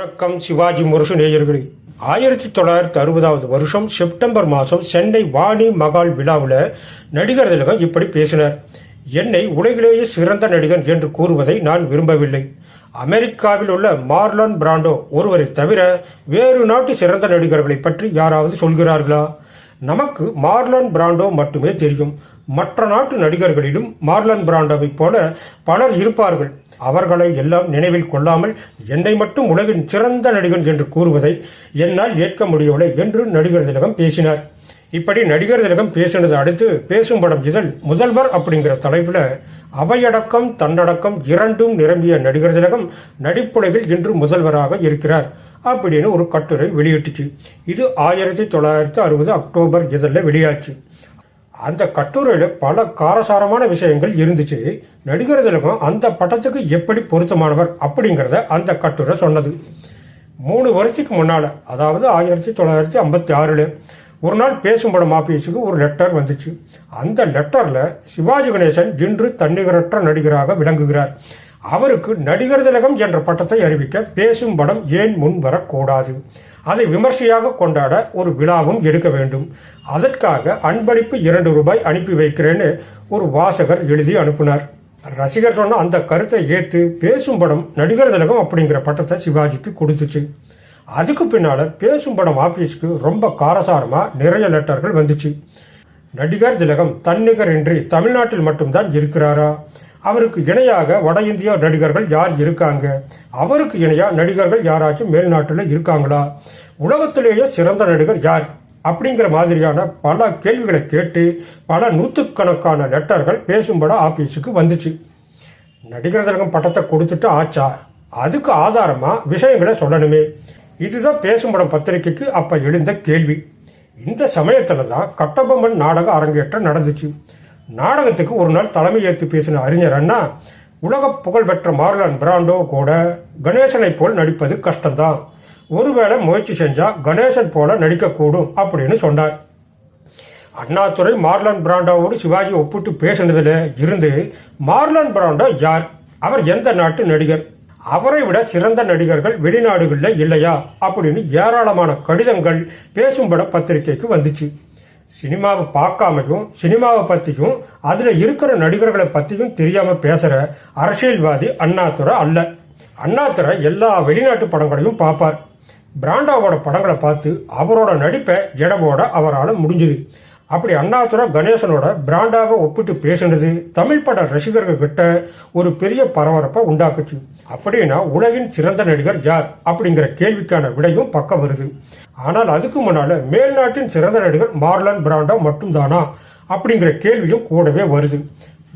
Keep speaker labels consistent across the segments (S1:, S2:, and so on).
S1: வணக்கம் சிவாஜி முரசு நேயர்களே. ஆயிரத்தி தொள்ளாயிரத்தி அறுபதாவது வருஷம் செப்டம்பர் மாதம் சென்னை வாணி மகால் விழாவில் நடிகர் திலகம் இப்படி பேசினார். என்னை உலகிலேயே சிறந்த நடிகன் என்று கூறுவதை நான் விரும்பவில்லை. அமெரிக்காவில் உள்ள மார்லன் பிராண்டோ ஒருவரை தவிர வேறு நாட்டு சிறந்த நடிகர்களை பற்றி யாராவது சொல்கிறார்களா? நமக்கு மார்லன் பிராண்டோ மட்டுமே தெரியும். மற்ற நாட்டு நடிகர்களிலும் மார்லன் பிராண்டோவைப் போல பலர் இருப்பார்கள். அவர்களை எல்லாம் நினைவில் கொள்ளாமல் என்னை மட்டும் உலகின் சிறந்த நடிகன் என்று கூறுவதை என்னால் ஏற்க முடியவில்லை என்று நடிகர் திலகம் பேசினார். இப்படி நடிகர் திலகம் பேசினது அடுத்து பேசும் படம் இதழ் முதல்வர் அப்படிங்கிற தலைப்பில் அவையடக்கம் தன்னடக்கம் இரண்டும் நிரம்பிய நடிகர் திலகம் நடிப்புலகில் இன்று முதல்வராக இருக்கிறார் அப்படின்னு ஒரு கட்டுரை வெளியிட்டுச்சு. இது ஆயிரத்தி தொள்ளாயிரத்தி அறுபது அக்டோபர் இதழில் வெளியாச்சு. அந்த கட்டுரையில் பல காரசாரமான விஷயங்கள் இருந்துச்சு. நடிகர் திலகம் அந்த படத்துக்கு எப்படி பொருத்தமானவர் அப்படிங்கிறத அந்த கட்டுரை சொன்னது. மூணு வருஷத்துக்கு முன்னால் அதாவது ஆயிரத்தி தொள்ளாயிரத்தி ஐம்பத்தி ஆறில் ஒரு நாள் பேசும் படம் ஆஃபீஸுக்கு ஒரு லெட்டர் வந்துச்சு. அந்த லெட்டரில் சிவாஜி கணேசன் இன்று தன்னிகரற்ற நடிகராக விளங்குகிறார். அவருக்கு நடிகர் திலகம் என்ற பட்டத்தை அறிவிக்க பேசும் படம் ஏன் முன் வரக்கூடாது? அதை விமர்சையாக கொண்டாட ஒரு விழாவும் எடுக்க வேண்டும். அதற்காக அன்பளிப்பு இரண்டு ரூபாய் அனுப்பி வைக்கிறேன்னு ஒரு வாசகர் எழுதி அனுப்பினார். ரசிகர் சொன்ன அந்த கருத்தை ஏற்று பேசும் படம் நடிகர் திலகம் அப்படிங்கிற பட்டத்தை சிவாஜிக்கு கொடுத்துச்சு. அதுக்கு பின்னால் பேசும் படம் ஆஃபீஸ்க்கு ரொம்ப காரசாரமாக நிறைய லெட்டர்கள் வந்துச்சு. நடிகர் திலகம் தன்னிகர் இன்றி தமிழ்நாட்டில் மட்டும்தான் இருக்கிறாரா? அவருக்கு இணையாக வட இந்திய நடிகர்கள் யார் இருக்காங்க? அவருக்கு இணையாக நடிகர்கள் யாராச்சும் மேல்நாட்டில் இருக்காங்களா? உலகத்திலேயே சிறந்த நடிகர் யார்? அப்படிங்கிற மாதிரியான பல கேள்விகளை கேட்டு பல நூற்றுக்கணக்கான லெட்டர்கள் பேசும்பட ஆபீஸுக்கு வந்துச்சு. நடிகர் திலகம் பட்டத்தை கொடுத்துட்டு ஆச்சா? அதுக்கு ஆதாரமா விஷயங்களை சொல்லணுமே. இதுதான் பேசும்படம் பத்திரிகைக்கு அப்ப எழுந்த கேள்வி. இந்த சமயத்துல தான் கட்டபொம்மன் நாடக அரங்கேற்றம் நடந்துச்சு. நாடகத்துக்கு ஒரு நாள் தலைமை ஏற்று பேசின அறிஞர் அண்ணா உலக புகழ்பெற்ற மார்லன் பிராண்டோ கூட கணேசனை போல் நடிப்பது கஷ்டம்தான். ஒருவேளை முயற்சி செஞ்சா கணேசன் போல நடிக்கக்கூடும் அப்படின்னு சொன்னார். அண்ணாதுரை மார்லன் பிராண்டோவோடு சிவாஜி ஒப்பிட்டு பேசினதில் இருந்து மார்லன் பிராண்டோ யார்? அவர் எந்த நாட்டு நடிகர்? அவரை விட சிறந்த நடிகர்கள் வெளிநாடுகளில் இல்லையா? அப்படின்னு ஏராளமான கடிதங்கள் பேசும்பட பத்திரிகைக்கு வந்துச்சு. சினிமாவை பார்க்காமையும் சினிமாவை பற்றியும் அதில் இருக்கிற நடிகர்களை பற்றியும் தெரியாமல் பேசுகிற அரசியல்வாதி அண்ணாதுரை அல்ல. அண்ணாதுரை எல்லா வெளிநாட்டு படங்களையும் பார்ப்பார். பிராண்டாவோட படங்களை பார்த்து அவரோட நடிப்பை இடவோட அவரால் முடிஞ்சுது. அப்படி அண்ணாதுரை கணேசனோட பிராண்டாவை ஒப்பிட்டு பேசினது தமிழ் பட ரசிகர்கள் கிட்ட ஒரு பெரிய பரபரப்பை உண்டாக்குச்சு. அப்படின்னா உலகின் சிறந்த நடிகர் யார் அப்படிங்கிற கேள்விக்கான விடையும் பக்கம் வருது. ஆனால் அதுக்கு முன்னால மேல்நாட்டின் சிறந்த நடிகர் மார்லன் பிராண்டோ மட்டும்தானா அப்படிங்கிற கேள்வியும் கூடவே வருது.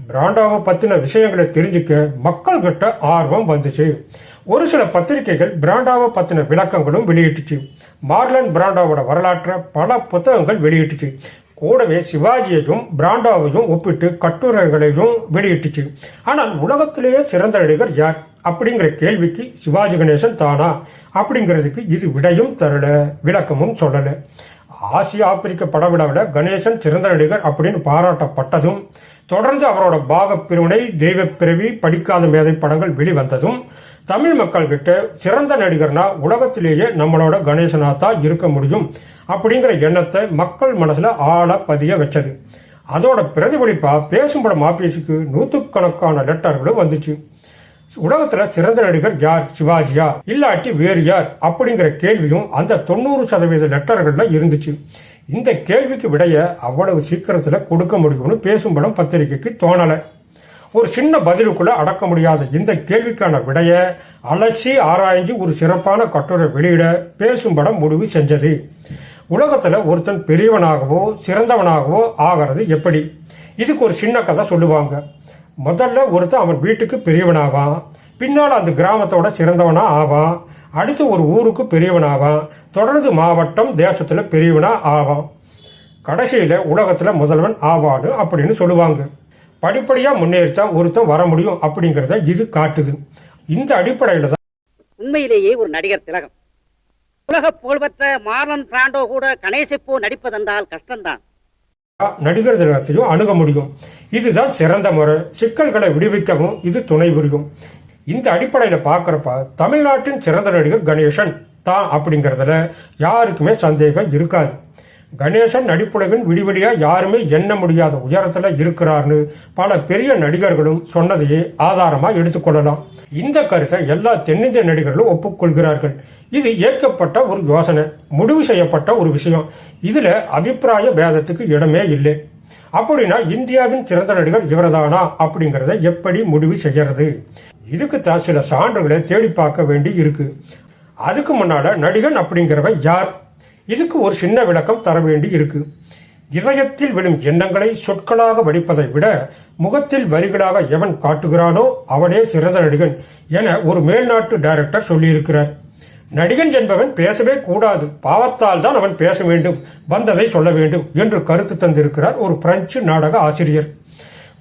S1: பிராண்டாவை பத்தின விஷயங்களை தெரிஞ்சுக்க மக்கள் கிட்ட ஆர்வம் வந்துச்சு. ஒரு சில பத்திரிகைகள் பிராண்டாவை பத்தின விளக்கங்களும் வெளியிட்டுச்சு. மார்லன் பிராண்டாவோட வரலாற்றை பல புத்தகங்கள் வெளியிட்டுச்சு. கூடவே சிவாஜியையும் பிராண்டாவையும் ஒப்பிட்டு கட்டுரைகளையும் வெளியிட்டுச்சு. ஆனால் உலகத்திலேயே சிறந்த நடிகர் யார்? அப்படிங்கிற கேள்விக்கு சிவாஜி கணேசன் தானா? அப்படிங்கிறதுக்கு இது விடையும் தரல விளக்கமும் சொல்லலை. ஆசிய ஆப்பிரிக்க படவிழாவில் கணேசன் சிறந்த நடிகர் அப்படின்னு பாராட்டப்பட்டதும் தொடர்ந்து அவரோட பாகப்பிரிவினை பிரிவினை தெய்வ பிறவி படிக்காத மேதை படங்கள் வெளிவந்ததும் தமிழ் மக்கள் கிட்ட சிறந்த நடிகர்னா உலகத்திலேயே நம்மளோட கணேசனா தான் இருக்க முடியும் அப்படிங்கிற எண்ணத்தை மக்கள் மனசுல ஆழ பதிய வச்சது. அதோட பிரதிபலிப்பா பேசும் படம் ஆபீஸுக்கு நூற்றுக்கணக்கான லெட்டர்களும் வந்துச்சு. உலகத்துல சிறந்த நடிகர் யார்? சிவாஜியா இல்லாட்டி வேறு யார்? அப்படிங்கிற கேள்வியும் அந்த தொண்ணூறு சதவீத லெட்டர்கள்ல இருந்துச்சு. இந்த கேள்விக்கு விடைய அவ்வளவு சீக்கிரத்துல கொடுக்க முடியும்னு பேசும் படம் பத்திரிகைக்கு தோணலை. ஒரு சின்ன பதிலுக்குள்ள அடக்க முடியாத இந்த கேள்விக்கான விடைய அலசி ஆராய்ஞ்சு ஒரு சிறப்பான கட்டுரை வெளியிட பேசும் படம் முடிவு செஞ்சது. உலகத்துல ஒருத்தன் பெரியவனாகவோ சிறந்தவனாகவோ ஆகிறது எப்படி? இதுக்கு ஒரு சின்ன கதை சொல்லுவாங்க. முதல்ல ஒருத்தன் அவன் வீட்டுக்கு பெரியவனாவான் பின்னால் அந்த கிராமத்தோட சிறந்தவனா ஆவான் அடுத்து ஒரு ஊருக்கு பெரியவனாவான் தொடர்ந்து மாவட்டம் தேசத்துல பெரியவனா ஆவான் கடைசியில உலகத்துல முதல்வன் ஆவான்னு அப்படின்னு சொல்லுவாங்க. படிப்படியா முன்னேறித்தான் ஒருத்தன் வர முடியும் அப்படிங்கிறத இது காட்டுது. இந்த அடிப்படையில தான்
S2: உண்மையிலேயே ஒரு நடிகர் திலகம். உலக புகழ்பெற்ற மார்லன் பிராண்டோ கூட கணேசப்போ நடிப்பதென்றால் கஷ்டம்தான்.
S1: நடிகர் திலகத்தையும் அணுக முடியும். இதுதான் சிறந்த முறை. சிக்கல்களை விடுவிக்கவும் இது துணை புரியும். இந்த அடிப்படையில் பார்க்குறப்ப தமிழ்நாட்டின் சிறந்த நடிகர் கணேசன் தான் அப்படிங்கிறதுல யாருக்குமே சந்தேகம் இருக்காது. கணேசன் நடிப்புலகின் விடிவெளியாக யாருமே எண்ண முடியாத உயரத்தில் இருக்கிறார்னு பல பெரிய நடிகர்களும் சொன்னதையே ஆதாரமாக எடுத்துக்கொள்ளலாம் இந்த கருத்தை எல்லா தென்னிந்திய நடிகர்களும் ஒப்புக்கொள்கிறார்கள். இது ஏற்கப்பட்ட ஒரு யோசனை முடிவு செய்யப்பட்ட ஒரு விஷயம். இதில் அபிப்பிராய பேதத்துக்கு இடமே இல்லை. அப்படின்னா இந்தியாவின் சிறந்த நடிகர் இவர்தானா அப்படிங்கிறத எப்படி முடிவு செய்யறது? இதுக்கு தான் சில சான்றுகளை தேடி பார்க்க வேண்டி இருக்கு. அதுக்கு முன்னால நடிகன் அப்படிங்கிறவன் யார்? இதுக்கு ஒரு சின்ன விளக்கம் தர வேண்டி இருக்கு. இதயத்தில் விழும் எண்ணங்களை சொற்களாக வடிப்பதை விட முகத்தில் வரிகளாக எவன் காட்டுகிறானோ அவனே சிறந்த நடிகன் என ஒரு மேல்நாட்டு டைரக்டர் சொல்லியிருக்கிறார். நடிகன் என்பவன் பேசவே கூடாது. பாவத்தால் தான் அவன் பேச வேண்டும். வந்ததை சொல்ல வேண்டும் என்று கருத்து தந்திருக்கிறார் ஒரு பிரெஞ்சு நாடக ஆசிரியர்.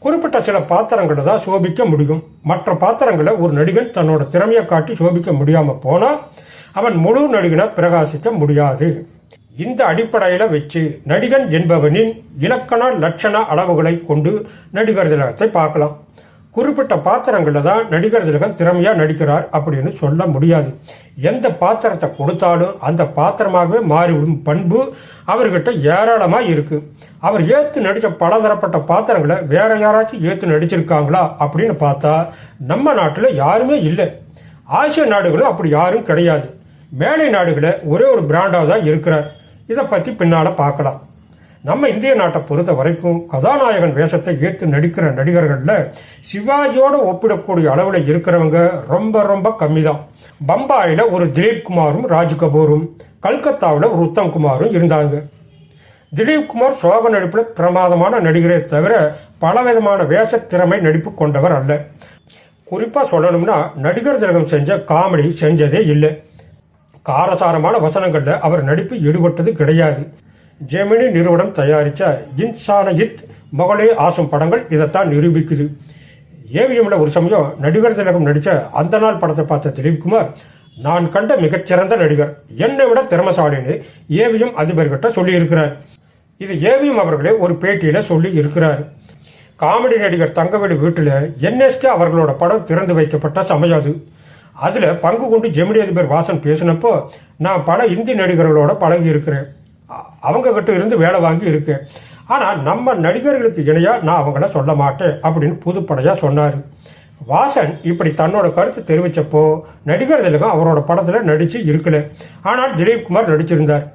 S1: குறிப்பிட்ட சில பாத்திரங்களை தான் சோபிக்க முடியும். மற்ற பாத்திரங்களை ஒரு நடிகன் தன்னோட திறமையை காட்டி சோபிக்க முடியாம போனா அவன் முழு நடிகனை பிரகாசிக்க முடியாது. இந்த அடிப்படையில் வச்சு நடிகன் என்பவனின் இலக்கண லட்சண அளவுகளை கொண்டு நடிகர் திலகத்தை பார்க்கலாம். குறிப்பிட்ட பாத்திரங்களில் தான் நடிகர் திலகம் திறமையாக நடிக்கிறார் அப்படின்னு சொல்ல முடியாது. எந்த பாத்திரத்தை கொடுத்தாலும் அந்த பாத்திரமாகவே மாறிவிடும் பண்பு அவர்கிட்ட ஏராளமாக இருக்குது அவர் ஏற்று நடித்த பலதரப்பட்ட பாத்திரங்களை வேற யாராச்சும் ஏற்று நடிச்சிருக்காங்களா அப்படின்னு பார்த்தா நம்ம நாட்டில் யாருமே இல்லை. ஆசிய நாடுகளும் அப்படி யாரும் கிடையாது. மேலை நாடுகளில் ஒரே ஒரு பிராண்டாக தான் இருக்கிறார். இதை பற்றி பின்னால் பார்க்கலாம். நம்ம இந்திய நாட்டை பொறுத்த வரைக்கும் கதாநாயகன் வேஷத்தை ஏற்று நடிக்கிற நடிகர்களில் சிவாஜியோட ஒப்பிடக்கூடிய அளவில் இருக்கிறவங்க ரொம்ப ரொம்ப கம்மி தான் பம்பாயில் ஒரு திலீப் குமாரும் ராஜ் கபூரும் கல்கத்தாவில் ஒரு உத்தம் குமாரும் இருந்தாங்க. திலீப் குமார் சோக நடிப்பில் பிரமாதமான நடிகரே தவிர பலவிதமான வேஷ திறமை நடிப்பு கொண்டவர் அல்ல. குறிப்பாக சொல்லணும்னா நடிகர் திலகம் செஞ்ச காமெடி செஞ்சதே இல்லை. காரசாரமான வசனங்களில் அவர் நடிப்பு ஈடுபட்டது கிடையாது. ஜெமினி நிறுவனம் தயாரித்த இன்சானயித் மகளே ஆசும் படங்கள் இதைத்தான் நிரூபிக்குது. ஏவிஎம்ல ஒரு சமயம் நடிகர் திலகம் நடித்த அந்த நாள் படத்தை பார்த்த திலீப்குமார் நான் கண்ட மிகச்சிறந்த நடிகர் என்னை விட திறமசாலின்னு ஏவிஎம் அதிபர்கிட்ட சொல்லியிருக்கிறார். இது ஏவிஎம் அவர்களே ஒரு பேட்டியில் சொல்லி இருக்கிறார். காமெடி நடிகர் தங்கவேலு வீட்டில் என்எஸ்கே அவர்களோட படம் திறந்து வைக்கப்பட்ட சமயம் அது. அதில் பங்கு கொண்டு ஜெமினி அதிபர் வாசன் பேசினப்போ நான் பல இந்தி நடிகர்களோட பழகி இருக்கிறேன். அவங்க கிட்ட இருந்து வேலை வாங்கி இருக்கேன். ஆனால் நம்ம நடிகர்களுக்கு இணையாக நான் அவங்கள சொல்ல மாட்டேன் அப்படின்னு புதுப்படையாக சொன்னார். வாசன் இப்படி தன்னோட கருத்து தெரிவித்தப்போ நடிகர் திலகம் அவரோட படத்தில் நடித்து இருக்கல. ஆனால் திலீப்குமார் நடிச்சிருந்தார்.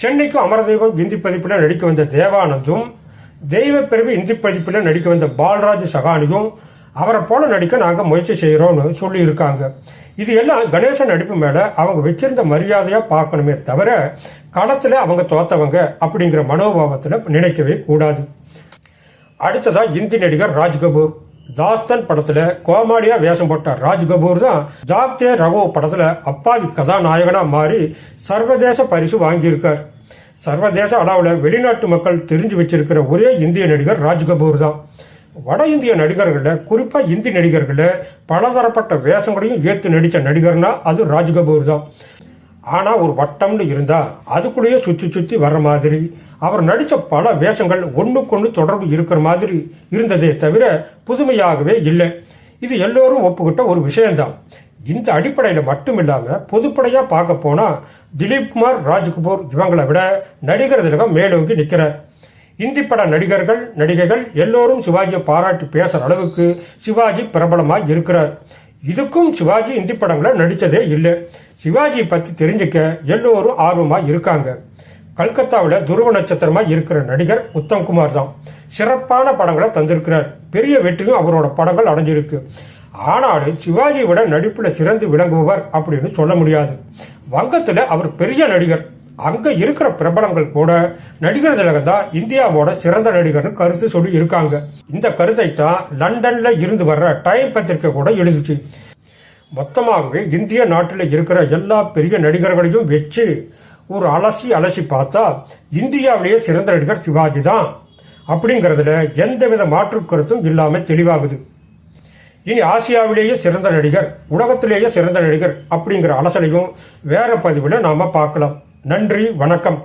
S1: சென்னைக்கும் அமரதெய்வம் இந்தி பதிப்பில் நடிக்க வந்த தேவானந்தும் தெய்வ பிறவி இந்தி பதிப்பில் நடிக்க வந்த பால்ராஜ் சகானியும் அவரை போல நடிக்க நாங்கள் முயற்சி செய்கிறோம்னு சொல்லியிருக்காங்க. இது எல்லாம் கணேசன் நடிப்பு மேலே அவங்க வச்சிருந்த மரியாதையாக பார்க்கணுமே தவிர களத்தில் அவங்க தோத்தவங்க அப்படிங்கிற மனோபாவத்தில் நினைக்கவே கூடாது. அடுத்ததாக இந்தி நடிகர் ராஜ் கபூர் தாஸ்தன் படத்தில் கோமாளியா வேஷம் போட்ட ராஜ் கபூர் தான் ஜாக்தே ரகோ படத்தில் அப்பாவி கதாநாயகனாக மாறி சர்வதேச பரிசு வாங்கியிருக்கார். சர்வதேச அளவில் வெளிநாட்டு மக்கள் தெரிஞ்சு வச்சிருக்கிற ஒரே இந்திய நடிகர் ராஜ் கபூர் தான். வட இந்திய நடிகர்களில் குறிப்பாக இந்தி நடிகர்களில் பலதரப்பட்ட வேஷங்களையும் ஏற்று நடித்த நடிகர்னா அது ராஜ் கபூர் தான். ஆனால் ஒரு வட்டம்னு இருந்தால் அதுக்குள்ளேயே சுற்றி சுற்றி வர்ற மாதிரி அவர் நடித்த பல வேஷங்கள் ஒன்றுக்கொன்று தொடர்பு இருக்கிற மாதிரி இருந்ததே தவிர புதுமையாகவே இல்லை. இது எல்லோரும் ஒப்புக்கிட்ட ஒரு விஷயம்தான். இந்த அடிப்படையில் மட்டும் இல்லாமல் பொதுப்படையாக பார்க்க போனால் திலீப்குமார் குமார் இவங்களை விட நடிகர் திலகம் மேலோங்கி நிற்கிறார் இந்தி பட நடிகர்கள் நடிகைகள் எல்லோரும் சிவாஜியை பாராட்டி பேசுற அளவுக்கு சிவாஜி பிரபலமாக இருக்கிறார். இதுக்கும் சிவாஜி இந்தி படங்களை நடித்ததே இல்லை. சிவாஜியை பற்றி தெரிஞ்சுக்க எல்லோரும் ஆர்வமாக இருக்காங்க. கல்கத்தாவில் துருவ நட்சத்திரமாக இருக்கிற நடிகர் உத்தம்குமார் தான் சிறப்பான படங்களை தந்திருக்கிறார். பெரிய வெற்றியும் அவரோட படங்கள் அடைஞ்சிருக்கு. ஆனாலும் சிவாஜியை விட நடிப்பில் சிறந்து விளங்குபவர் அப்படின்னு சொல்ல முடியாது. வங்கத்தில் அவர் பெரிய நடிகர். அங்கே இருக்கிற பிரபலங்கள் கூட நடிகர் திலகம் தான் இந்தியாவோட சிறந்த நடிகர்னு கருத்து சொல்லி இருக்காங்க இந்த கருத்தை தான் லண்டன்ல இருந்து வர்ற டைம் பத்திரிக்கை கூட எழுதுச்சு. மொத்தமாகவே இந்திய நாட்டில் இருக்கிற எல்லா பெரிய நடிகர்களையும் வச்சு ஒரு அலசி அலசி பார்த்தா இந்தியாவிலேயே சிறந்த நடிகர் சிவாஜி தான். அப்படிங்கிறதுல எந்தவித மாற்று கருத்தும் இல்லாமல் தெளிவாகுது. இனி ஆசியாவிலேயே சிறந்த நடிகர் உலகத்திலேயே சிறந்த நடிகர் அப்படிங்கிற அலசலையும் வேற பதிவில் நாம் பார்க்கலாம். நன்றி வணக்கம்.